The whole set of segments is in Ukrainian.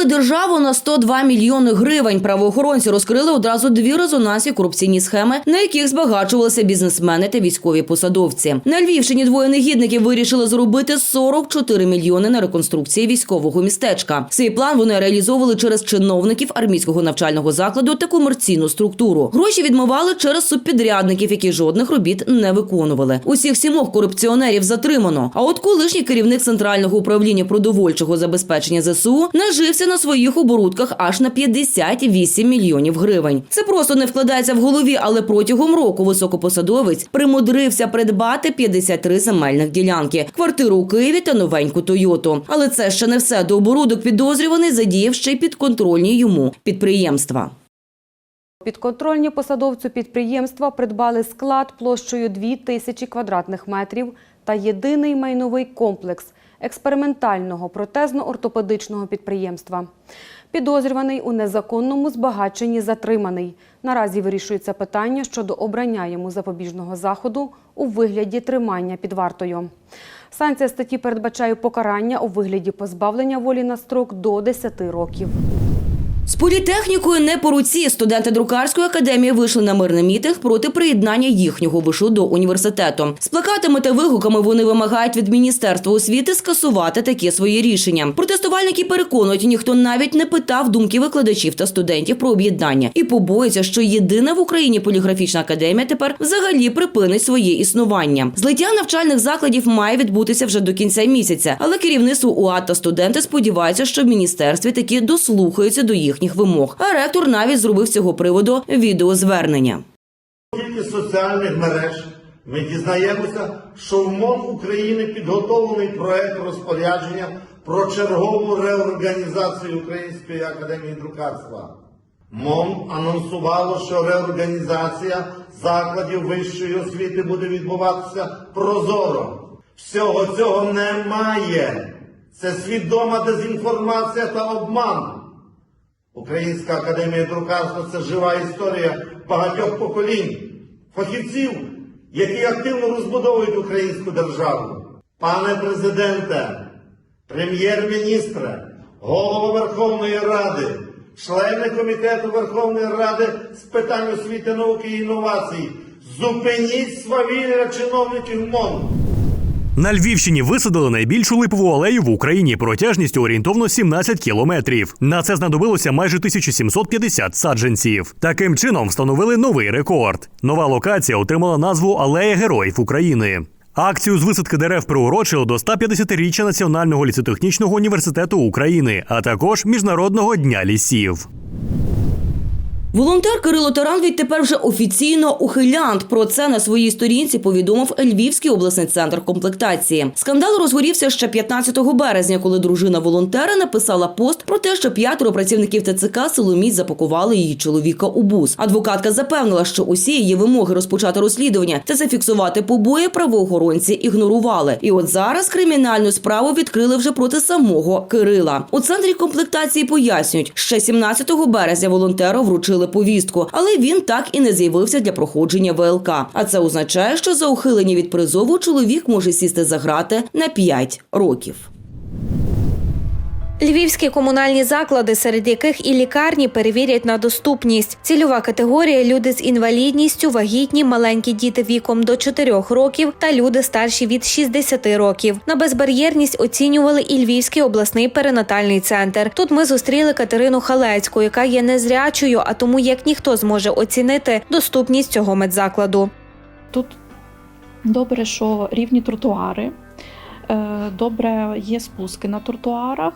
Обдурили державу на 102 мільйони гривень. Правоохоронці розкрили одразу дві резонансні корупційні схеми, на яких збагачувалися бізнесмени та військові посадовці. На Львівщині двоє негідників вирішили заробити 44 мільйони на реконструкції військового містечка. Свій план вони реалізовували через чиновників армійського навчального закладу та комерційну структуру. Гроші відмивали через субпідрядників, які жодних робіт не виконували. Усіх сімох корупціонерів затримано. А от колишній керівник центрального управління продовольчого забезпечення ЗСУ нажився на своїх оборудках аж на 58 мільйонів гривень. Це просто не вкладається в голові, але протягом року високопосадовець примудрився придбати 53 земельних ділянки, квартиру у Києві та новеньку Тойоту. Але це ще не все. До оборудок підозрюваний задіяв ще й підконтрольні йому підприємства. Підконтрольні посадовцю підприємства придбали склад площею 2 тисячі квадратних метрів та єдиний майновий комплекс експериментального протезно-ортопедичного підприємства. Підозрюваний у незаконному збагаченні затриманий. Наразі вирішується питання щодо обрання йому запобіжного заходу у вигляді тримання під вартою. Санкція статті передбачає покарання у вигляді позбавлення волі на строк до 10 років. З політехнікою не по руці студенти друкарської академії вийшли на мирний мітинг проти приєднання їхнього вишу до університету. З плакатами та вигуками вони вимагають від міністерства освіти скасувати такі свої рішення. Протестувальники переконують, ніхто навіть не питав думки викладачів та студентів про об'єднання і побоюються, що єдина в Україні поліграфічна академія тепер взагалі припинить своє існування. Злиття навчальних закладів має відбутися вже до кінця місяця, але керівництво УА та студенти сподіваються, що в міністерстві таки дослухаються до їхніх вимог. А ректор навіть зробив з цього приводу відеозвернення. Тільки соціальних мереж ми дізнаємося, що в МОН України підготовлений проект розпорядження про чергову реорганізацію Української академії друкарства. МОН анонсувало, що реорганізація закладів вищої освіти буде відбуватися прозоро. Всього цього немає. Це свідома дезінформація та обман. Українська академія друкарства це жива історія багатьох поколінь, фахівців, які активно розбудовують українську державу. Пане президенте, прем'єр-міністре, голова Верховної Ради, члени комітету Верховної Ради з питань освіти, науки і інновацій, зупиніть свавілля чиновників МОН. На Львівщині висадили найбільшу липову алею в Україні протяжністю орієнтовно 17 кілометрів. На це знадобилося майже 1750 саджанців. Таким чином встановили новий рекорд. Нова локація отримала назву Алея Героїв України. Акцію з висадки дерев приурочили до 150-річчя Національного лісотехнічного університету України, а також Міжнародного дня лісів. Волонтер Кирило Таран відтепер вже офіційно ухилянт. Про це на своїй сторінці повідомив Львівський обласний центр комплектації. Скандал розгорівся ще 15 березня, коли дружина волонтера написала пост про те, що п'ятеро працівників ТЦК силоміць запакували її чоловіка у бус. Адвокатка запевнила, що усі її вимоги розпочати розслідування та зафіксувати побої правоохоронці ігнорували. І от зараз кримінальну справу відкрили вже проти самого Кирила. У центрі комплектації пояснюють, ще 17 березня волонтеру вручили повістку, але він так і не з'явився для проходження ВЛК. А це означає, що за ухилення від призову чоловік може сісти за грати на 5 років. Львівські комунальні заклади, серед яких і лікарні перевірять на доступність. Цільова категорія люди з інвалідністю, вагітні, маленькі діти віком до 4 років та люди старші від 60 років. На безбар'єрність оцінювали і Львівський обласний перинатальний центр. Тут ми зустріли Катерину Халецьку, яка є незрячою, а тому як ніхто зможе оцінити доступність цього медзакладу. Тут добре, що рівні тротуари, е, добре є спуски на тротуарах.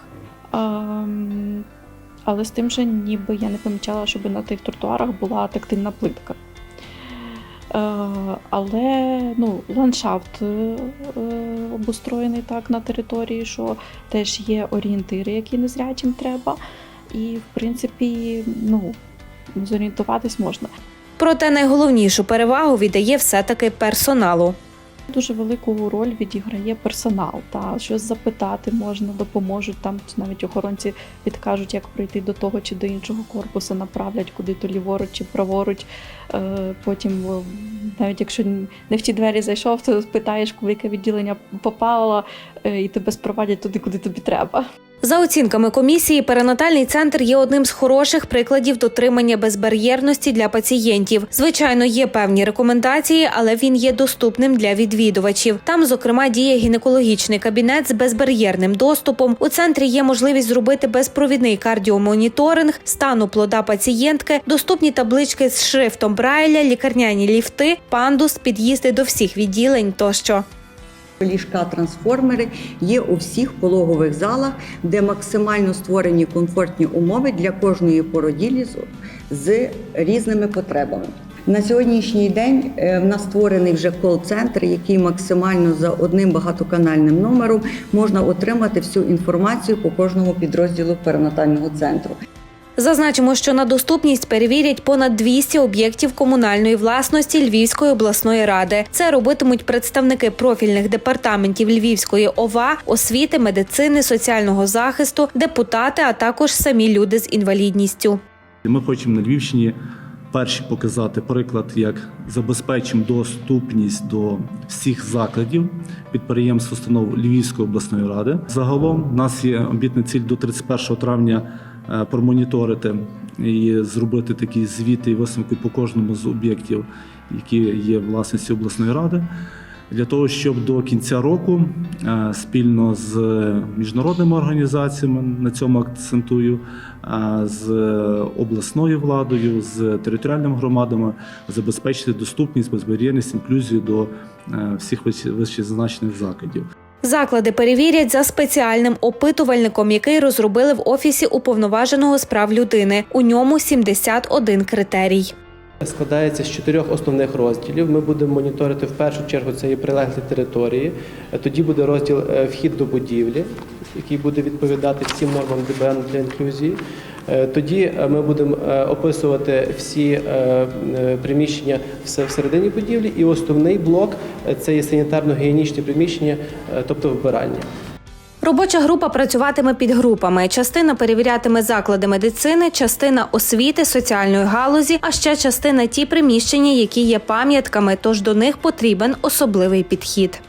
Але з тим же ніби я не помічала, щоб на тих тротуарах була тактильна плитка. Е, Але ну, ландшафт е, обустроєний так на території, що теж є орієнтири, які незрячим треба. І, в принципі, ну, зорієнтуватись можна. Проте найголовнішу перевагу віддає все-таки персоналу. Дуже велику роль відіграє персонал. Та щось запитати можна, допоможуть там навіть охоронці підкажуть, як прийти до того чи до іншого корпусу, направлять куди то ліворуч чи праворуч. Е, Потім, навіть якщо не в ті двері зайшов, то питаєш, в яке відділення попало, е, і тебе спровадять туди, куди тобі треба. За оцінками комісії, перинатальний центр є одним з хороших прикладів дотримання безбар'єрності для пацієнтів. Звичайно, є певні рекомендації, але він є доступним для відвідувачів. Там, зокрема, діє гінекологічний кабінет з безбар'єрним доступом. У центрі є можливість зробити безпровідний кардіомоніторинг, стану плода пацієнтки, доступні таблички з шрифтом Брайля, лікарняні ліфти, пандус, під'їзди до всіх відділень тощо. Ліжка-трансформери є у всіх пологових залах, де максимально створені комфортні умови для кожної породілі з, з різними потребами. На сьогоднішній день е, в нас створений вже кол-центр, який максимально за одним багатоканальним номером можна отримати всю інформацію по кожному підрозділу перинатального центру. Зазначимо, що на доступність перевірять понад 200 об'єктів комунальної власності Львівської обласної ради. Це робитимуть представники профільних департаментів Львівської ОВА, освіти, медицини, соціального захисту, депутати, а також самі люди з інвалідністю. Ми хочемо на Львівщині перші показати приклад, як забезпечимо доступність до всіх закладів підприємств установ Львівської обласної ради. Загалом у нас є амбітна ціль до 31 травня промоніторити і зробити такі звіти і висновки по кожному з об'єктів, які є власністю обласної ради. Для того, щоб до кінця року е, спільно з міжнародними організаціями на цьому акцентую, е, з обласною владою, з територіальними громадами забезпечити доступність, безбар'єрність, інклюзію до е, всіх вище- вищезазначених закладів. Заклади перевірять за спеціальним опитувальником, який розробили в офісі уповноваженого з прав людини. У ньому 71 критерій. Складається з чотирьох основних розділів. Ми будемо моніторити в першу чергу це прилеглі території. Тоді буде розділ е, вхід до будівлі, який буде відповідати всім нормам ДБН для інклюзії. Е, Тоді е, ми будемо е, описувати всі приміщення все всередині будівлі, і основний блок це є санітарно-гігієнічні приміщення, тобто вбирання. Робоча група працюватиме під групами. Частина перевірятиме заклади медицини, частина освіти, соціальної галузі, а ще частина ті приміщення, які є пам'ятками, тож до них потрібен особливий підхід.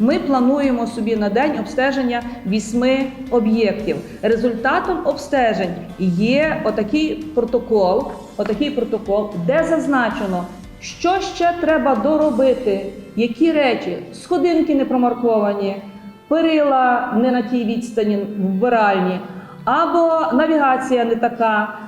Ми плануємо собі на день обстеження вісьми об'єктів. Результатом обстежень є отакий протокол, отакий протокол, де зазначено, що ще треба доробити, які речі, сходинки не промарковані, перила не на тій відстані вбиральні, або навігація не така.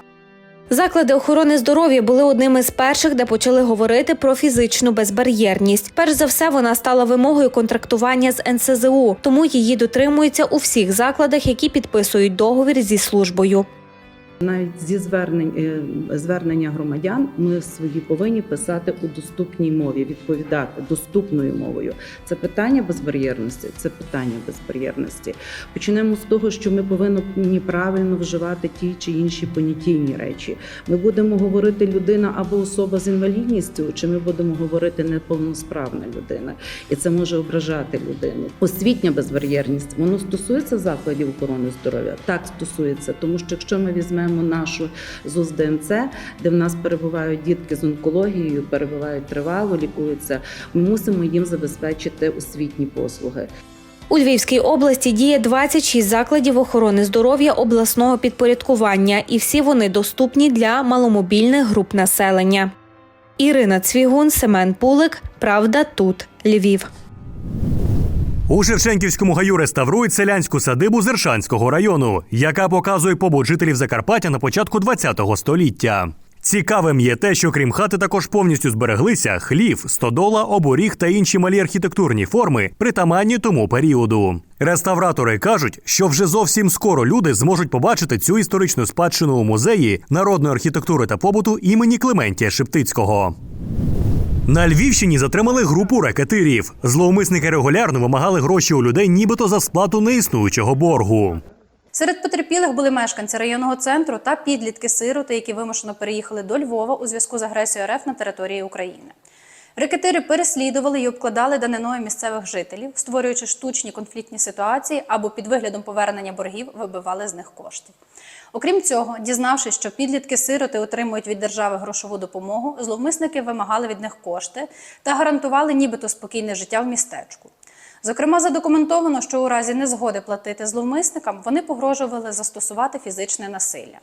Заклади охорони здоров'я були одними з перших, де почали говорити про фізичну безбар'єрність. Перш за все, вона стала вимогою контрактування з НСЗУ, тому її дотримуються у всіх закладах, які підписують договір зі службою. Навіть зі звернень е, звернення громадян ми свої повинні писати у доступній мові, відповідати доступною мовою. Це питання безбар'єрності, це питання безбар'єрності. Почнемо з того, що ми повинні правильно вживати ті чи інші понятійні речі. Ми будемо говорити людина або особа з інвалідністю, чи ми будемо говорити неповносправна людина, і це може ображати людину. Освітня безбар'єрність воно стосується закладів охорони здоров'я. Так стосується, тому що якщо ми візьмемо нашу ЗУЗ ДНЦ, де в нас перебувають дітки з онкологією, перебувають тривало, лікуються, ми мусимо їм забезпечити освітні послуги. У Львівській області діє 26 закладів охорони здоров'я обласного підпорядкування, і всі вони доступні для маломобільних груп населення. Ірина Цвігун, Семен Пулик. Правда, тут Львів. У Шевченківському гаю реставрують селянську садибу Зершанського району, яка показує побут жителів Закарпаття на початку ХХ століття. Цікавим є те, що крім хати також повністю збереглися хлів, стодола, оборіг та інші малі архітектурні форми, притаманні тому періоду. Реставратори кажуть, що вже зовсім скоро люди зможуть побачити цю історичну спадщину у музеї народної архітектури та побуту імені Клементія Шептицького. На Львівщині затримали групу ракетирів. Зловмисники регулярно вимагали гроші у людей, нібито за сплату неіснуючого боргу. Серед потерпілих були мешканці районного центру та підлітки-сироти, які вимушено переїхали до Львова у зв'язку з агресією РФ на території України. Рекетири переслідували і обкладали даниною місцевих жителів, створюючи штучні конфліктні ситуації або під виглядом повернення боргів вибивали з них кошти. Окрім цього, дізнавшись, що підлітки-сироти отримують від держави грошову допомогу, зловмисники вимагали від них кошти та гарантували нібито спокійне життя в містечку. Зокрема, задокументовано, що у разі незгоди платити зловмисникам вони погрожували застосувати фізичне насилля.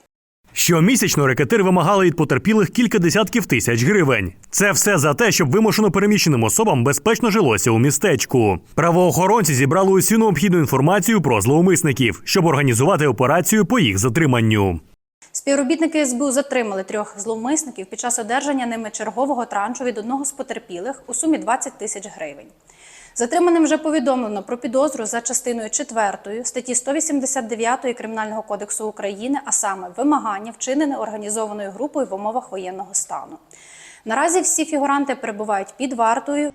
Щомісячно рекетир вимагали від потерпілих кілька десятків тисяч гривень. Це все за те, щоб вимушено переміщеним особам безпечно жилося у містечку. Правоохоронці зібрали усю необхідну інформацію про зловмисників, щоб організувати операцію по їх затриманню. Співробітники СБУ затримали трьох зловмисників під час одержання ними чергового траншу від одного з потерпілих у сумі 20 тисяч гривень. Затриманим вже повідомлено про підозру за частиною 4 статті 189 Кримінального кодексу України, а саме вимагання, вчинене організованою групою в умовах воєнного стану. Наразі всі фігуранти перебувають під вартою.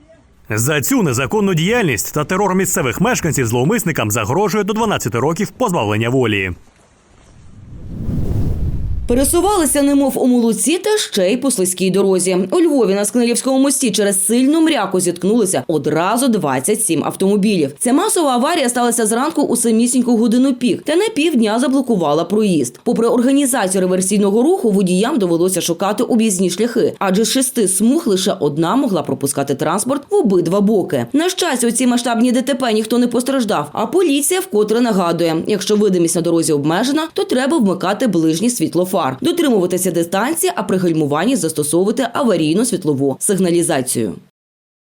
За цю незаконну діяльність та терор місцевих мешканців зловмисникам загрожує до 12 років позбавлення волі. Пересувалися немов у молоці та ще й по слизькій дорозі. У Львові на Скнилівському мості через сильну мряку зіткнулися одразу 27 автомобілів. Ця масова аварія сталася зранку у самісіньку годину пік та на півдня заблокувала проїзд. Попри організацію реверсійного руху, водіям довелося шукати об'їзні шляхи, адже з шести смуг лише одна могла пропускати транспорт в обидва боки. На щастя, у цій масштабній ДТП ніхто не постраждав. А поліція вкотре нагадує: якщо видимість на дорозі обмежена, то треба вмикати ближнє світло фар, дотримуватися дистанції, а при гальмуванні застосовувати аварійну світлову сигналізацію.